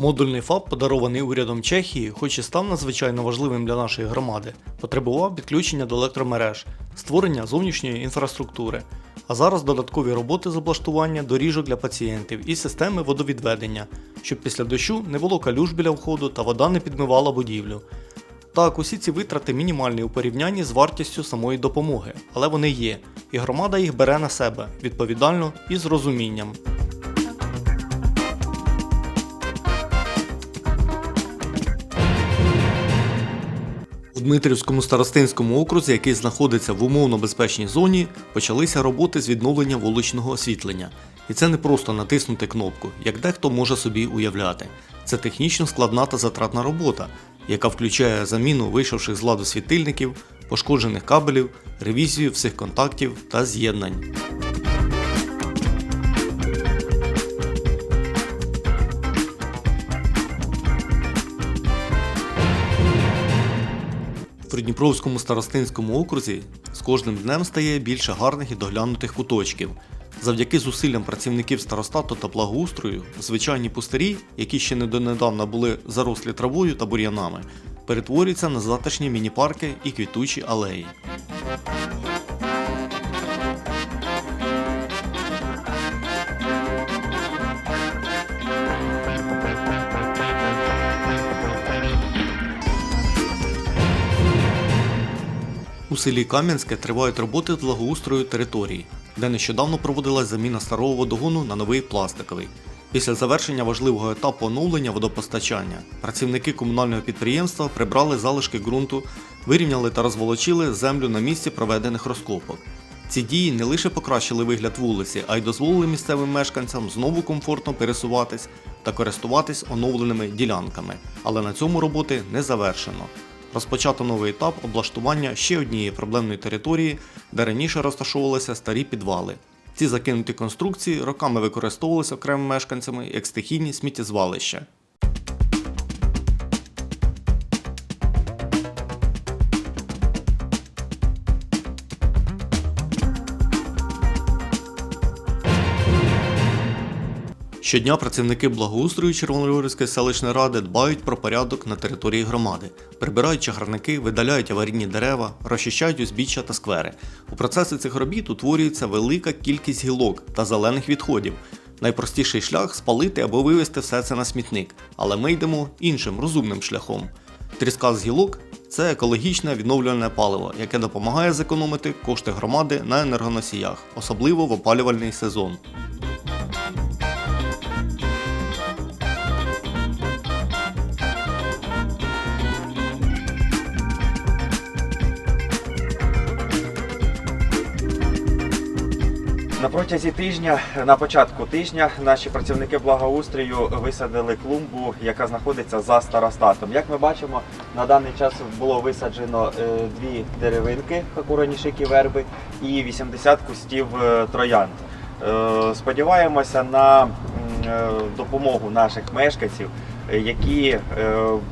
Модульний ФАП, подарований урядом Чехії, хоч і став надзвичайно важливим для нашої громади, потребував підключення до електромереж, створення зовнішньої інфраструктури, а зараз додаткові роботи з облаштування доріжок для пацієнтів і системи водовідведення, щоб після дощу не було калюж біля входу та вода не підмивала будівлю. Так, усі ці витрати мінімальні у порівнянні з вартістю самої допомоги, але вони є, і громада їх бере на себе відповідально і з розумінням. У Дмитрівському старостинському окрузі, який знаходиться в умовно безпечній зоні, почалися роботи з відновлення вуличного освітлення. І це не просто натиснути кнопку, як дехто може собі уявляти. Це технічно складна та затратна робота, яка включає заміну вийшовших з ладу світильників, пошкоджених кабелів, ревізію всіх контактів та з'єднань. Придніпровському старостинському окрузі з кожним днем стає більше гарних і доглянутих куточків. Завдяки зусиллям працівників старостату та благоустрою, звичайні пустирі, які ще не донедавна були зарослі травою та бур'янами, перетворюються на затишні міні-парки і квітучі алеї. Селі Кам'янське тривають роботи з благоустрою території, де нещодавно проводилась заміна старого водогону на новий пластиковий. Після завершення важливого етапу оновлення водопостачання працівники комунального підприємства прибрали залишки ґрунту, вирівняли та розволочили землю на місці проведених розкопок. Ці дії не лише покращили вигляд вулиці, а й дозволили місцевим мешканцям знову комфортно пересуватись та користуватись оновленими ділянками. Але на цьому роботи не завершено. Розпочато новий етап облаштування ще однієї проблемної території, де раніше розташовувалися старі підвали. Ці закинуті конструкції роками використовувалися окремими мешканцями як стихійні сміттєзвалища. Щодня працівники благоустрою Червоногорівської селищної ради дбають про порядок на території громади, прибирають чагарники, видаляють аварійні дерева, розчищають узбіччя та сквери. У процесі цих робіт утворюється велика кількість гілок та зелених відходів. Найпростіший шлях спалити або вивезти все це на смітник, але ми йдемо іншим розумним шляхом. Тріска з гілок це екологічне відновлювальне паливо, яке допомагає зекономити кошти громади на енергоносіях, особливо в опалювальний сезон. Протязі тижня, на початку тижня, наші працівники благоустрою висадили клумбу, яка знаходиться за старостатом. Як ми бачимо, на даний час було висаджено е, дві деревинки, хакуранішики верби, і 80 кустів е, троянд. Е, Сподіваємося на допомогу наших мешканців, які е,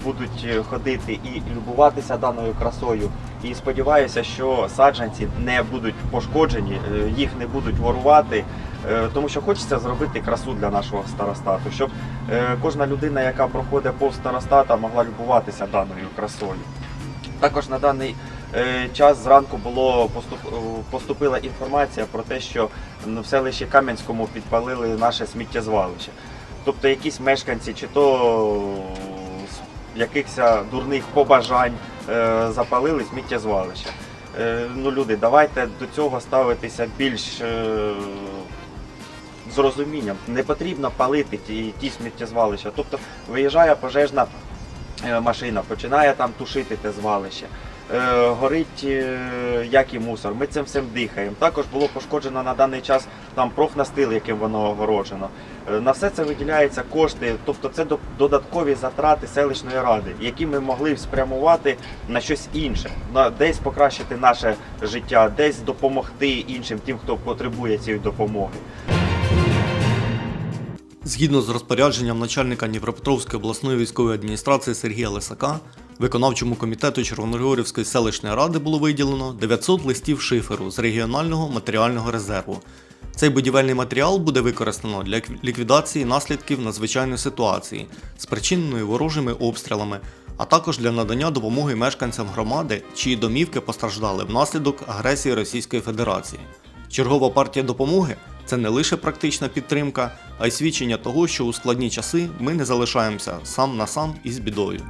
будуть ходити і любуватися даною красою. І сподіваюся, що саджанці не будуть пошкоджені, е, їх не будуть ворувати, е, тому що хочеться зробити красу для нашого старостату, щоб е, кожна людина, яка проходить повз старостата, могла любуватися даною красою. Також на даний е, час зранку було поступ, е, поступила інформація про те, що в селищі Кам'янському підпалили наше сміттєзвалище. Тобто якісь мешканці, чи то з якихось дурних побажань е, запалили сміттєзвалище. Ну, люди, давайте до цього ставитися більш е, з розумінням. Не потрібно палити ті, ті сміттєзвалища. Тобто виїжджає пожежна е, машина, починає там тушити те звалище. Горить як і мусор. Ми цим всім дихаємо. Також було пошкоджено на даний час там профнастил, яким воно огороджено. Е, На все це виділяються кошти, тобто це до- додаткові затрати селищної ради, які ми могли спрямувати на щось інше, на десь покращити наше життя, десь допомогти іншим, тим, хто потребує цієї допомоги. Згідно з розпорядженням начальника Дніпропетровської обласної військової адміністрації Сергія Лисака, виконавчому комітету Червоногорівської селищної ради було виділено 900 листів шиферу з регіонального матеріального резерву. Цей будівельний матеріал буде використано для ліквідації наслідків надзвичайної ситуації, спричиненої ворожими обстрілами, а також для надання допомоги мешканцям громади, чиї домівки постраждали внаслідок агресії Російської Федерації. Чергова партія допомоги це не лише практична підтримка, а й свідчення того, що у складні часи ми не залишаємося сам на сам із бідою.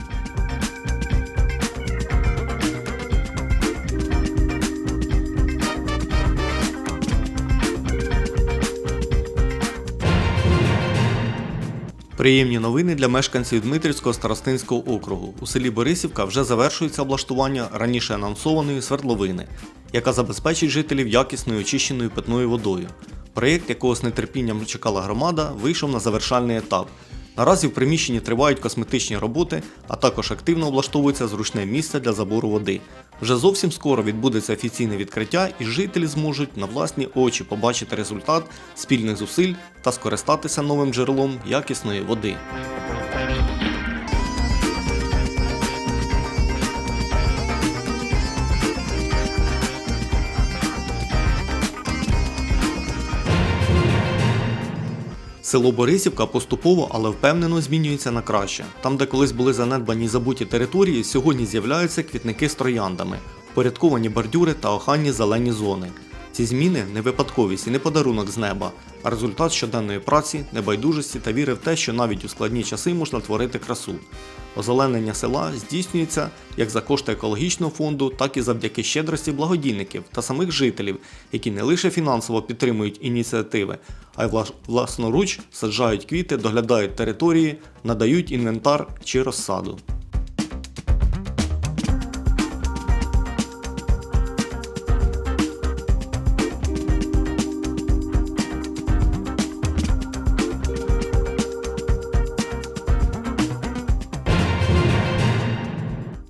Приємні новини для мешканців Дмитрівського старостинського округу. У селі Борисівка вже завершується облаштування раніше анонсованої свердловини, яка забезпечить жителів якісною очищеною питною водою. Проєкт, якого з нетерпінням чекала громада, вийшов на завершальний етап. Наразі в приміщенні тривають косметичні роботи, а також активно облаштовується зручне місце для забору води. Вже зовсім скоро відбудеться офіційне відкриття, і жителі зможуть на власні очі побачити результат спільних зусиль та скористатися новим джерелом якісної води. Село Борисівка поступово, але впевнено змінюється на краще. Там, де колись були занедбані забуті території, сьогодні з'являються квітники з трояндами, впорядковані бордюри та охайні зелені зони. Ці зміни не випадковість і не подарунок з неба, а результат щоденної праці, небайдужості та віри в те, що навіть у складні часи можна творити красу. Озеленення села здійснюється як за кошти екологічного фонду, так і завдяки щедрості благодійників та самих жителів, які не лише фінансово підтримують ініціативи, а й власноруч саджають квіти, доглядають території, надають інвентар чи розсаду.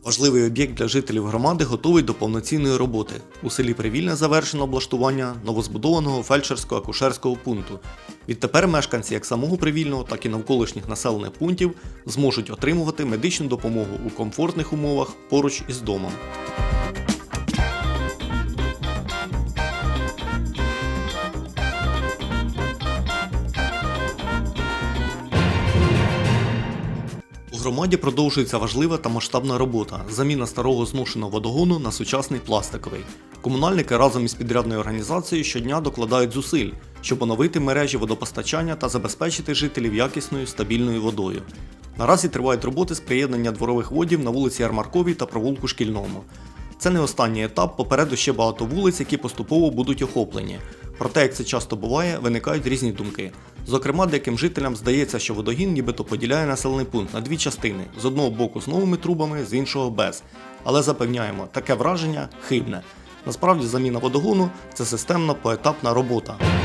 Важливий об'єкт для жителів громади готовий до повноцінної роботи. У селі Привільне завершено облаштування новозбудованого фельдшерського акушерського пункту. Відтепер мешканці як самого Привільного, так і навколишніх населених пунктів зможуть отримувати медичну допомогу у комфортних умовах поруч із домом. Громаді продовжується важлива та масштабна робота заміна старого зношеного водогону на сучасний пластиковий. Комунальники разом із підрядною організацією щодня докладають зусиль, щоб оновити мережі водопостачання та забезпечити жителів якісною стабільною водою. Наразі тривають роботи з приєднання дворових водів на вулиці Ярмарковій та провулку Шкільному. Це не останній етап, попереду ще багато вулиць, які поступово будуть охоплені. Проте, як це часто буває, виникають різні думки. Зокрема, деяким жителям здається, що водогін нібито поділяє населений пункт на дві частини: з одного боку з новими трубами, з іншого без. Але запевняємо, таке враження хибне. Насправді заміна водогону це системна поетапна робота.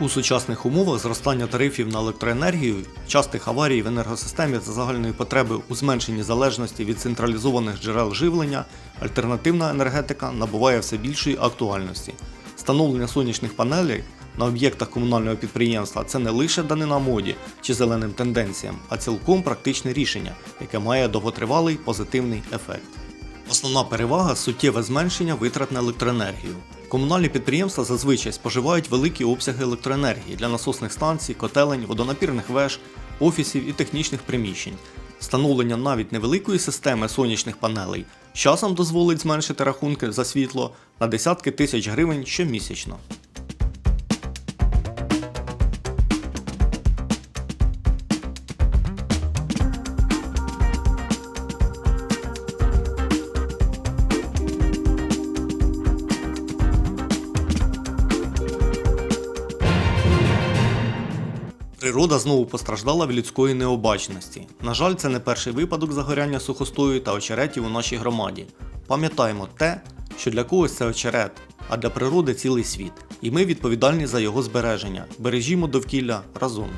У сучасних умовах зростання тарифів на електроенергію, частих аварій в енергосистемі та загальної потреби у зменшенні залежності від централізованих джерел живлення, альтернативна енергетика набуває все більшої актуальності. Встановлення сонячних панелей на об'єктах комунального підприємства це не лише данина моді чи зеленим тенденціям, а цілком практичне рішення, яке має довготривалий позитивний ефект. Основна перевага суттєве зменшення витрат на електроенергію. Комунальні підприємства зазвичай споживають великі обсяги електроенергії для насосних станцій, котелень, водонапірних веж, офісів і технічних приміщень. Встановлення навіть невеликої системи сонячних панелей часом дозволить зменшити рахунки за світло на десятки тисяч гривень щомісячно. Природа знову постраждала від людської необачності. На жаль, це не перший випадок загоряння сухостою та очеретів у нашій громаді. Пам'ятаємо те, що для когось це очерет, а для природи цілий світ. І ми відповідальні за його збереження. Бережімо довкілля разом.